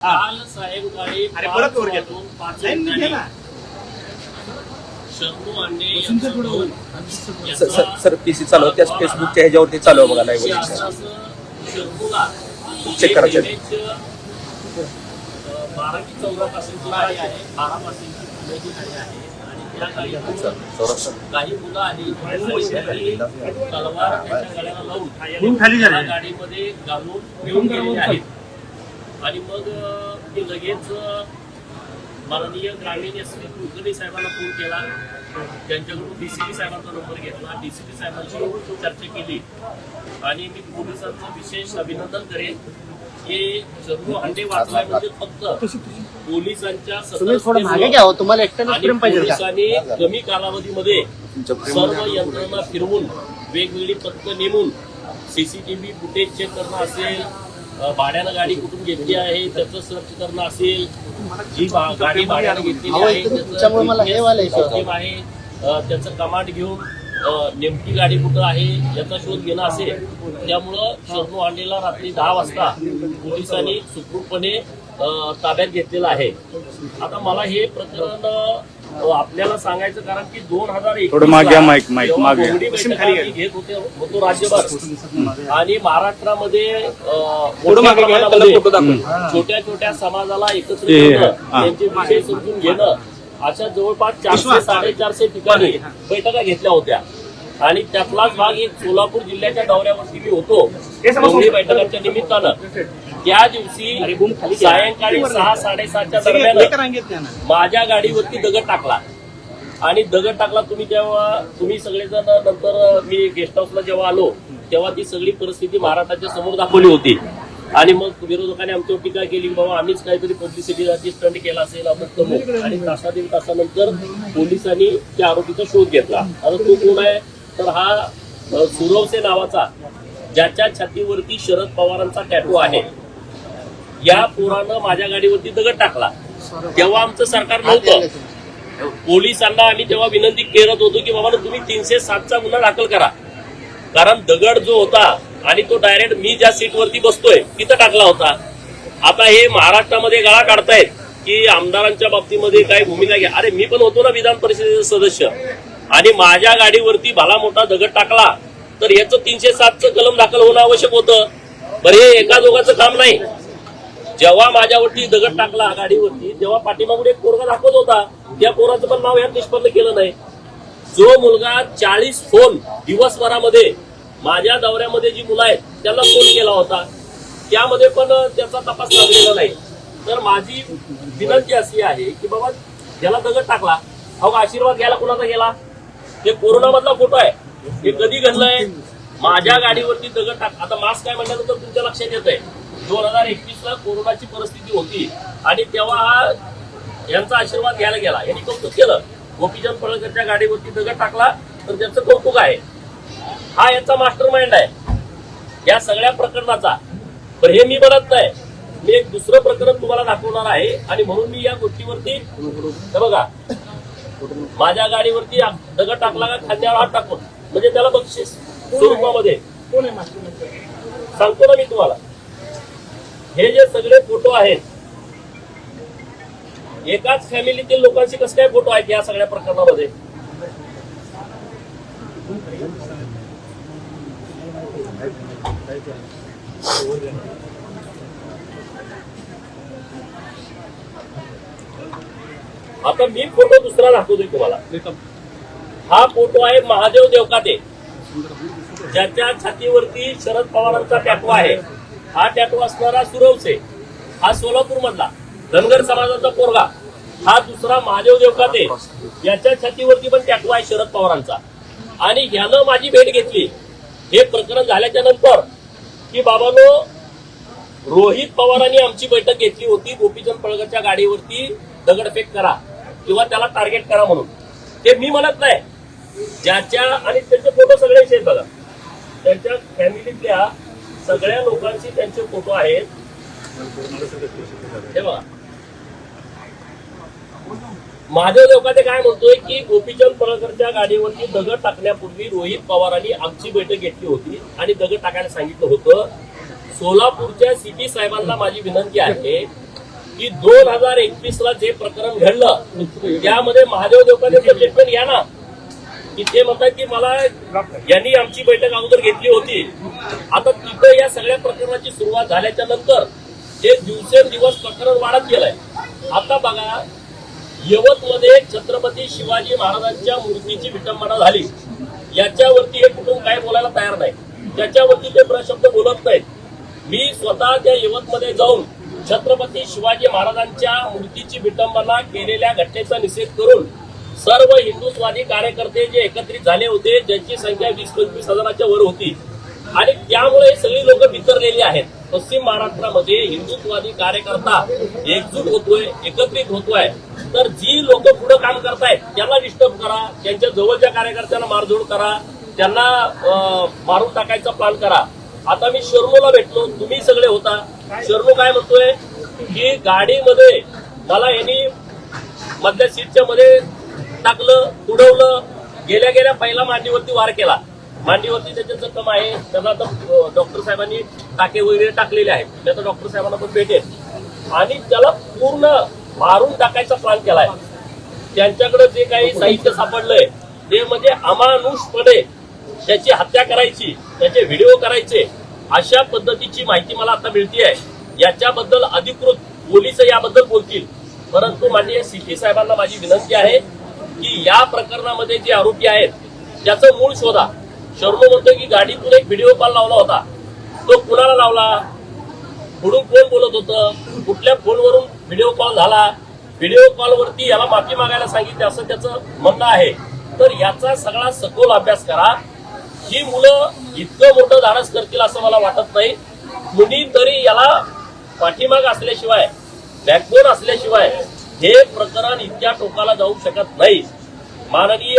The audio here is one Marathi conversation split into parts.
काल परत वर लाईन मध्ये ना. शंभू अंडे पुढं होईल. सर सर सर पीसी चालू आहे, त्याच फेसबुकच्या ह्याच्यावरती चालू आहे बघा लाईव्ह चेक करायचं. एक इमेज, अं, बारा की चौदा पासूनची गाडी आहे बारा पासूनची पुण्याची गाडी आहे आणि त्या गाडीतून काही मुलं आली तलवार त्यांच्या गळ्याला लावून खाली त्या झाले. गाडीमध्ये घालून घेऊन गेलेले आहेत आणि मग ते लगेच माननीय ग्रामीण एस पी कुलकर्णी साहेबांना फोन केला. त्यांच्याकडून डीसीपी साहेबांचा नंबर घेतला. डीसीपी साहेबांची चर्चा केली. आणि मी पोलिसांचं विशेष अभिनंदन करेन. की अंडे वाचलाय म्हणजे फक्त पोलिसांच्या हो, पोलिसांनी कमी कालावधीमध्ये सर्व यंत्रणा फिरवून वेगवेगळी पथकं नेमून सीसीटीव्ही फुटेज चेक करणं असेल भाड्यानं गाडी कुठून घेतली आहे त्याचं सर्च करणं असेल जी गाडी भाड्यानं घेतलेली आहे त्याचं हे आहे कमांड घेऊन नेमकी गाडी कुठं आहे याचा शोध घेणं असेल त्यामुळं शरणू हांडेला रात्री दहा वाजता पोलिसांनी सुखरूपपणे ताब्यात घेतलेलं आहे. आता मला हे प्रकरण आपल्याला सांगायचं कारण की दोन हजार. खाली घेत होते होतो राज्यभर. आणि महाराष्ट्रामध्ये. छोट्या छोट्या समाजाला एकत्र. त्यांचे विषय समजून घेणं. अशा जवळपास चारशे साडेचारशे ठिकाणी बैठका घेतल्या होत्या. आणि त्यातलाच भाग एक सोलापूर जिल्ह्याच्या दौऱ्यावरती मी होतो. बैठकांच्या निमित्तानं. त्या दिवशी सायंकाळी सहा साडेसातच्या दरम्यान. माझ्या गाडीवरती दगड टाकला. आणि दगड टाकला तुम्ही जेव्हा तुम्ही सगळेजण नंतर मी गेस्ट हाऊसला जेव्हा आलो तेव्हा ती सगळी परिस्थिती महाराष्ट्राच्या समोर दाखवली होती. आणि मग विरोधकांनी आमच्यावर टीका केली बाबा आम्हीच काहीतरी पब्लिसिटीसाठी स्टंट केला असेल तमुक आणि तासा दीड तासानंतर पोलिसांनी त्या आरोपीचा शोध घेतला. आता तो कोण आहे? तर हा सुरवसे नावाचा ज्याच्या छातीवरती शरद पवारांचा टॅटू आहे. या पोरानं माझ्या गाडीवरती दगड टाकला. तेव्हा आमचं सरकार नव्हतं. पोलिसांना आम्ही तेव्हा विनंती करत होतो की बाबा तुम्ही तीनशे सातचा गुन्हा दाखल करा. कारण दगड जो होता आणि तो डायरेक्ट मी ज्या सीटवरती बसतोय तिथं टाकला होता. आता हे महाराष्ट्रामध्ये गळा काढतायत की आमदारांच्या बाबतीमध्ये काय भूमिका घ्या. अरे मी पण होतो ना विधान परिषदेचे सदस्य. आणि माझ्या गाडीवरती भला मोठा दगड टाकला तर याचं तीनशे सातचं कलम दाखल होणं आवश्यक होतं. बरं हे एका दोघांचं काम नाही. जेव्हा माझ्यावरती दगड टाकला गाडीवरती तेव्हा पाठीमागून एक पोरगा दाखवत होता. त्या पोराचं पण नाव यात निष्पन्न केलं नाही. जो मुलगा चाळीस फोन दिवसभरामध्ये माझ्या दौऱ्यामध्ये जी मुलं आहेत त्यांना फोन केला होता. त्यामध्ये पण त्याचा तपास लागलेला नाही. तर माझी विनंती अशी आहे की बाबा ज्याला दगड टाकला अहो आशीर्वाद घ्यायला कुणाचा गेला? हे कोरोना मधला फोटो आहे. हे कधी घडलंय? माझ्या गाडीवरती दगड टाक आता मास्क काय म्हटल्यानंतर तुमच्या लक्षात येत आहे दोन हजार एकवीस ला कोरोनाची परिस्थिती होती आणि तेव्हा हा यांचा आशीर्वाद घ्यायला गेला. यांनी कौतुक केलं. गोपीचंद पळकरच्या गाडीवरती दगड टाकला तर त्यांचं कौतुक आहे. हा यांचा मास्टर माइंड आहे. या सगळ्या प्रकरणाचा. पण हे मी म्हणत नाही. मी एक दुसरं प्रकरण तुम्हाला दाखवणार आहे आणि म्हणून मी या गोष्टीवरती बघा. माझ्या गाडीवरती दगड टाकला का खांद्यावर हात टाकून. म्हणजे त्याला बक्षीस स्वरूपामध्ये. सांगतो ना मी तुम्हाला. हे जे सगळे फोटो आहेत एकाच फॅमिलीतील लोकांचे कसे काय फोटो आहेत या सगळ्या प्रकरणामध्ये? आता मी फोटो दुसरा दाखवतोय तुम्हाला. हा फोटो आहे महादेव देवकाते ज्याच्या छातीवरती शरद पवारांचा टॅटू आहे. हा टॅटू असणारा सुरवसे हा सोलापूर मधला धनगर समाजाचा पोरगा हा दुसरा महादेव देवकाते याच्या छातीवरती पण टॅटू आहे शरद पवारांचा. आणि ह्यानं माझी भेट घेतली. हे प्रकरण झाल्याच्यानंतर की बाबानो रोहित पवारांनी आमची बैठक घेतली होती. गोपीचंद पळकरच्या गाडीवरती दगडफेक करा किंवा त्याला टार्गेट करा म्हणून. ते मी म्हणत नाही. ज्याच्या आणि त्यांचे फोटो सगळे आहेत बघा. त्यांच्या फॅमिलीतल्या सगळ्या लोकांची त्यांचे फोटो आहेत. हे महादेव देवकाते काय म्हणतोय की गोपीचंद पळकरच्या गाडीवरती दगड टाकण्यापूर्वी रोहित पवारांनी आमची बैठक घेतली होती आणि दगड टाकायला सांगितलं होतं. सोलापूरच्या सिटी साहेबांना माझी विनंती आहे की दोन हजार एकवीस ला जे प्रकरण घडलं त्यामध्ये महादेव देवकांचं स्टेटमेंट घ्या ना. की ते म्हणतात की मला यांनी आमची बैठक अगोदर घेतली होती. आता तिथं या सगळ्या प्रकरणाची सुरुवात झाल्याच्यानंतर हे दिवसेंदिवस प्रकरण वाढत गेलंय. आता बघा यवतमध्ये छत्रपती शिवाजी महाराजांच्या मूर्तीची विटंबना झाली. याच्यावरती हे कुटुंब काय बोलायला तयार नाही. त्याच्यावरती ते प्रशब्द बोलत नाहीत. मी स्वतः त्या यवतमध्ये जाऊन छत्रपती शिवाजी महाराजांच्या मूर्तीची विटंबना केलेल्या घटनेचा निषेध करून सर्व हिंदुत्ववादी कार्यकर्ते जे एकत्रित झाले होते ज्यांची संख्या वीस पंचवीस हजाराच्या वर होती. आणि त्यामुळे सगळी लोक वितरलेली आहेत. पश्चिम महाराष्ट्रामध्ये हिंदुत्ववादी कार्यकर्ता एकजूट होतोय एकत्रित होतोय. तर जी लोक पुढे काम करतायत त्यांना डिस्टर्ब करा. त्यांच्या जवळच्या कार्यकर्त्यांना मारझोड करा. त्यांना मारून टाकायचा प्लॅन करा. आता मी शर्मूला भेटलो. तुम्ही सगळे होता. शर्मू काय म्हणतोय? की गाडीमध्ये मला यांनी मधल्या सीटच्या मध्ये टाकलं तुडवलं गेल्या गेल्या पहिला मांडीवरती वार केला. मांडीवरती त्याचे जखम आहे त्यांना आता डॉक्टर साहेबांनी टाके वगैरे टाकलेले आहेत. त्याचा डॉक्टर साहेबांना पण भेटेल. आणि त्याला पूर्ण मारून टाकायचा प्लॅन केलाय. त्यांच्याकडे जे काही साहित्य सापडलंय ते म्हणजे अमानुषपणे त्याची हत्या करायची त्याचे व्हिडिओ करायचे अशा पद्धतीची माहिती मला आता मिळते आहे याच्याबद्दल अधिकृत पोलीस याबद्दल बोलतील. परंतु माननीय सीपी साहेबांना माझी विनंती आहे की या प्रकरणामध्ये जे आरोपी आहेत त्याचं मूळ शोधा. शर्म म्हणतो की गाडीतून एक व्हिडिओ कॉल लावला होता. तो कुणाला लावला? पुढून कोण बोलत होतं? कुठल्या फोनवरून व्हिडिओ कॉल झाला? व्हिडिओ कॉलवरती याला माफी मागायला सांगितले असं त्याचं म्हणणं आहे. तर याचा सगळा सखोल अभ्यास करा. ही मुलं इतकं मोठं धाडस करतील असं मला वाटत नाही. कुणीतरी याला पाठीमाग असल्याशिवाय बॅकबोन असल्याशिवाय हे प्रकरण इतक्या टोकाला जाऊ शकत नाही. माननीय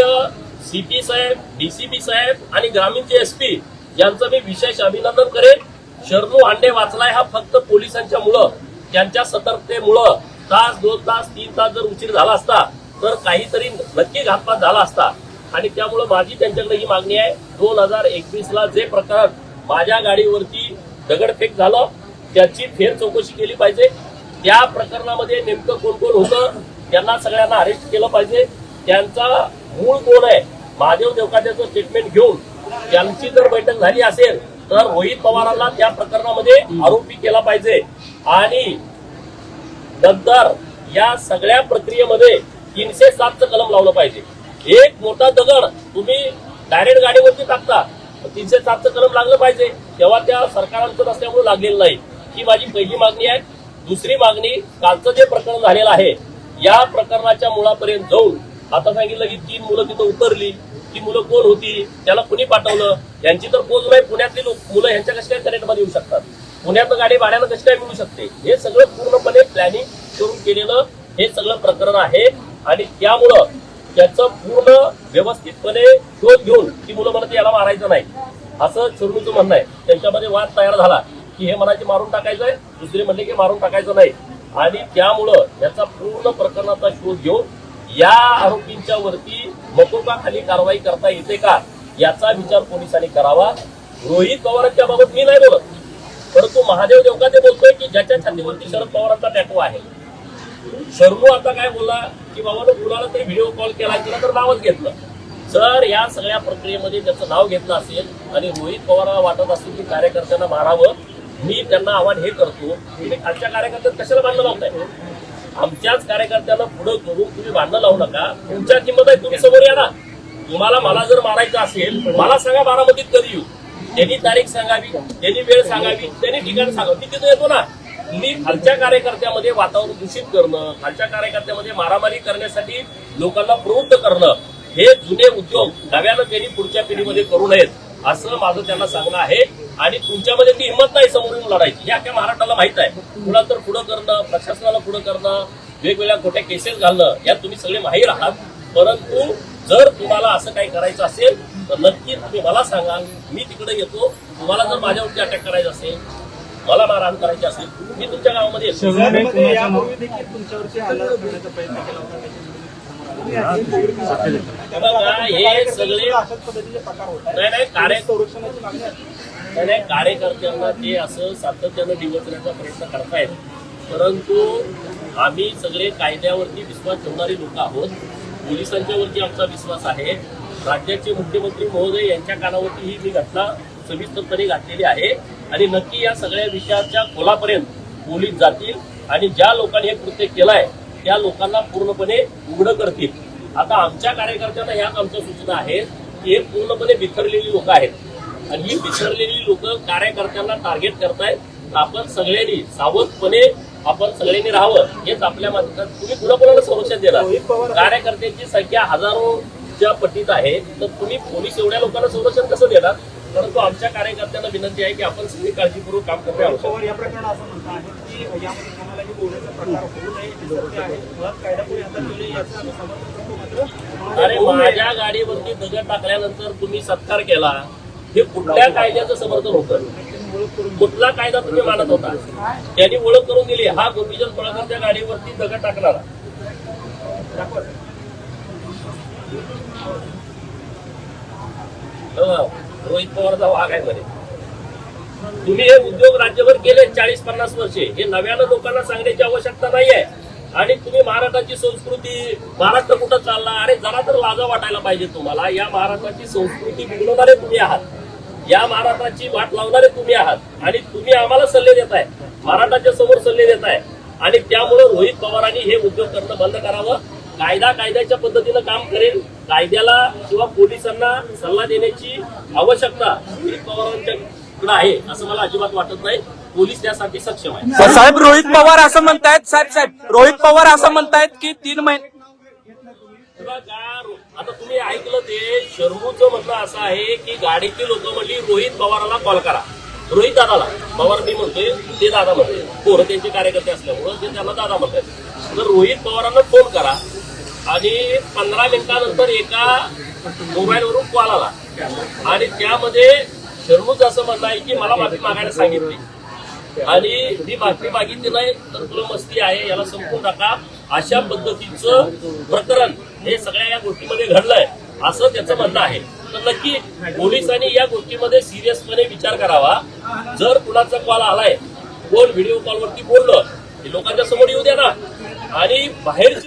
सीपी साहेब डीसीपी साहेब आणि ग्रामीणचे एसपी यांचं मी विशेष अभिनंदन करेन. शरणू हांडे वाचलाय हा फक्त पोलिसांच्या मुलं त्यांच्या सतर्कतेमुळं तास दोन तास तीन तास जर उशीर झाला असता तर काहीतरी नक्की घातपात झाला असता. आणि त्यामुळं माझी त्यांच्याकडे ही मागणी आहे. दोन हजार एकवीस ला जे प्रकरण माझ्या गाडीवरती दगडफेक झालं त्याची फेर चौकशी केली पाहिजे. त्या प्रकरणामध्ये नेमकं कोण कोण होतं त्यांना सगळ्यांना अरेस्ट केलं पाहिजे. त्यांचा मूळ कोण आहे महादेव देवकात्याचं स्टेटमेंट घेऊन त्यांची जर बैठक झाली असेल तर रोहित पवारांना त्या प्रकरणामध्ये आरोपी केला पाहिजे. आणि नंतर या सगळ्या प्रक्रियेमध्ये तीनशे सातचं कलम लावलं पाहिजे. एक मोठा दगड तुम्ही डायरेक्ट गाडीवरती टाकता तीनशे सातचं कलम लागलं पाहिजे. तेव्हा त्या सरकारांचं नसल्यामुळे लागलेलं नाही. ही माझी पहिली मागणी आहे. दुसरी मागणी कालचं जे प्रकरण झालेलं आहे या प्रकरणाच्या मुळापर्यंत जाऊन आता सांगितलं की तीन मुलं तिथं उतरली ती मुलं कोण होती त्याला कुणी पाठवलं यांची तर पोच नाही पुण्यातली लोक मुलं यांच्या कशी काय कनेक्टमध्ये येऊ शकतात? पुण्यात गाडी भाड्यानं कशी काय मिळू शकते? हे सगळं पूर्णपणे प्लॅनिंग करून केलेलं हे सगळं प्रकरण आहे. आणि त्यामुळं त्याचं पूर्ण व्यवस्थितपणे शोध घेऊन ती मुलं म्हणत याला मारायचं नाही. असं चुरणूचं म्हणणं आहे. त्यांच्यामध्ये वाद तयार झाला. की हे म्हणायचे मारून टाकायचं आहे दुसरे म्हणले की मारून टाकायचं नाही. आणि त्यामुळं याचा पूर्ण प्रकरणाचा शोध घेऊन या आरोपींच्या वरती मकोका खाली कारवाई करता येते का याचा विचार पोलिसांनी करावा. रोहित पवारांच्या बाबत मी नाही बोलत परंतु महादेव देवकाते बोलतोय की ज्याच्या छातीवरती शरद पवारांचा टॅटो आहे. शर्मू आता काय बोलला की बाबा कुणाला तरी व्हिडिओ कॉल केला तिला तर नावच घेतलं जर या सगळ्या प्रक्रियेमध्ये त्याचं नाव घेतलं असेल आणि रोहित पवारांना वाटत असेल की कार्यकर्त्यांना मारावं मी त्यांना आव्हान हे करतो तुम्ही खालच्या कार्यकर्त्यात कशाला भांडणं लावताय? आमच्याच कार्यकर्त्यांना पुढे करून तुम्ही भांडणं लावू नका. तुमच्या किंमत आहे तुम्ही समोर या ना. तुम्हाला मला जर मारायचं असेल मला सांगा बारामतीत कधी येऊ. त्यांनी तारीख सांगावी त्यांनी वेळ सांगावी त्यांनी ठिकाण सांगावं. मी तिथं येतो ना. तुम्ही खालच्या कार्यकर्त्यामध्ये वातावरण दूषित करणं खालच्या कार्यकर्त्यामध्ये मारामारी करण्यासाठी लोकांना प्रवृत्त करणं हे जुने उद्योग नव्यानं त्यांनी पुढच्या पिढीमध्ये करू नयेत. असं माझं त्यांना सांगणं आहे. आणि तुमच्यामध्ये ती हिंमत नाही समोर येऊन लढायची. हे अख्ख्या महाराष्ट्राला माहीत आहे. कुणा तर पुढं करणं प्रशासनाला पुढं करणं वेगवेगळ्या खोट्या केसेस घालणं यात तुम्ही सगळे माहीर आहात. परंतु जर तुम्हाला असं काही करायचं असेल तर नक्की तुम्ही मला सांगा. मी तिकडे येतो. तुम्हाला जर माझ्यावरती अटॅक करायचं असेल मला मारहाण करायची असेल मी तुमच्या गावामध्ये येतो. हे सगळे नाही नाही नाही, नाही कार्यकर्त्यांना ते असं सातत्यानं डिवचण्याचा प्रयत्न करतायत परंतु आम्ही सगळे कायद्यावरती विश्वास ठेवणारी लोक आहोत पोलिसांच्या वरती आमचा विश्वास आहे राज्याचे मुख्यमंत्री महोदय यांच्या कानावरती ही मी घटना सविस्तरपणे घातलेली आहे आणि नक्की या सगळ्या विषयाच्या खोलापर्यंत पोलीस जातील आणि ज्या लोकांनी हे कृत्य केलंय त्या लोकांना पूर्णपणे उघडं करतील. आता आमच्या कार्यकर्त्यांना ह्याच आमच्या सूचना आहेत की हे पूर्णपणे बिथरलेली लोक आहेत. आणि ही बिथरलेली लोक कार्यकर्त्यांना टार्गेट करतायत आपण सगळ्यांनी सावधपणे आपण सगळ्यांनी राहावं हेच आपल्या माध्यमात तुम्ही कुणाकुणाला संरक्षण देणार? कार्यकर्त्यांची संख्या हजारोच्या पटीत आहे तर तुम्ही पोलीस एवढ्या लोकांना संरक्षण कसं देणार? परंतु आमच्या कार्यकर्त्यांना विनंती आहे की आपण सगळी काळजीपूर्वक काम करणे आवश्यक आहे. पवार या प्रकरणात असं आहे की यामध्ये कोणालाही बोलण्याचा प्रकार होऊ नये सत्य आहे. मुळात कायदा पुढे हातात ठेवले याचं आम्ही समर्थन करतो मात्र. अरे माझ्या गाडीवरती दगड टाकल्यानंतर तुम्ही सत्कार केला हे कुठल्या कायद्याचं समर्थन होतं? कुठला कायदा तुम्ही मानत होता? त्यांनी ओळख करून दिली हा गोपीचंद पळकरच्या गाडीवरती दगड टाकणारा. रोहित पवारचा वाघ आहे मध्ये. तुम्ही हे उद्योग राज्यभर केले चाळीस पन्नास वर्षे. हे नव्यानं लोकांना सांगण्याची आवश्यकता नाही आहे आणि तुम्ही महाराष्ट्राची संस्कृती महाराष्ट्र कुठं चालला? अरे जरा तर लाजा वाटायला पाहिजे तुम्हाला. या महाराष्ट्राची संस्कृती बिघडवणारे तुम्ही आहात. या महाराष्ट्राची वाट लावणारे तुम्ही आहात. आणि तुम्ही आम्हाला सल्ले देताय महाराष्ट्राच्या समोर सल्ले देताय आणि त्यामुळे रोहित पवारांनी हे उद्योग करणं बंद करावं. कायदा कायद्याच्या पद्धतीनं काम करेल. कायद्याला किंवा पोलिसांना सल्ला देण्याची आवश्यकता रोहित पवारांच्याकडे आहे असं मला अजिबात वाटत नाही. पोलीस त्यासाठी सक्षम आहे साहेब रोहित पवार असं म्हणतायत साहेब साहेब रोहित पवार असं म्हणतायत की तीन महिने आता तुम्ही ऐकलं ते शर्मूचं म्हणणं असं आहे की गाडीतली लोक म्हणली रोहित पवाराला कॉल करा. रोहित दादाला. पवार मी म्हणतोय ते दादा म्हणतोय. पोरं त्यांचे कार्यकर्ते असल्यामुळं ते त्यांना दादा म्हणतात तर रोहित पवारांना फोन करा. आणि पंधरा मिनिटानंतर एका मोबाईलवरून कॉल आला. आणि त्यामध्ये शर्मूचं असं म्हणणं आहे की मला माफी मागायला सांगितली. आणि मी माफी मागितली नाही तर तुला मस्ती आहे याला संपून टाका अशा पद्धतीचं प्रकरण हे सगळ्या या गोष्टीमध्ये घडलंय असं त्याचं म्हणणं आहे. तर नक्की पोलिसांनी या गोष्टीमध्ये सिरियसपणे विचार करावा. जर कुणाचा कॉल आलाय कोण व्हिडिओ कॉलवरती बोललं हे लोकांच्या समोर येऊ द्या ना. आणि बाहेर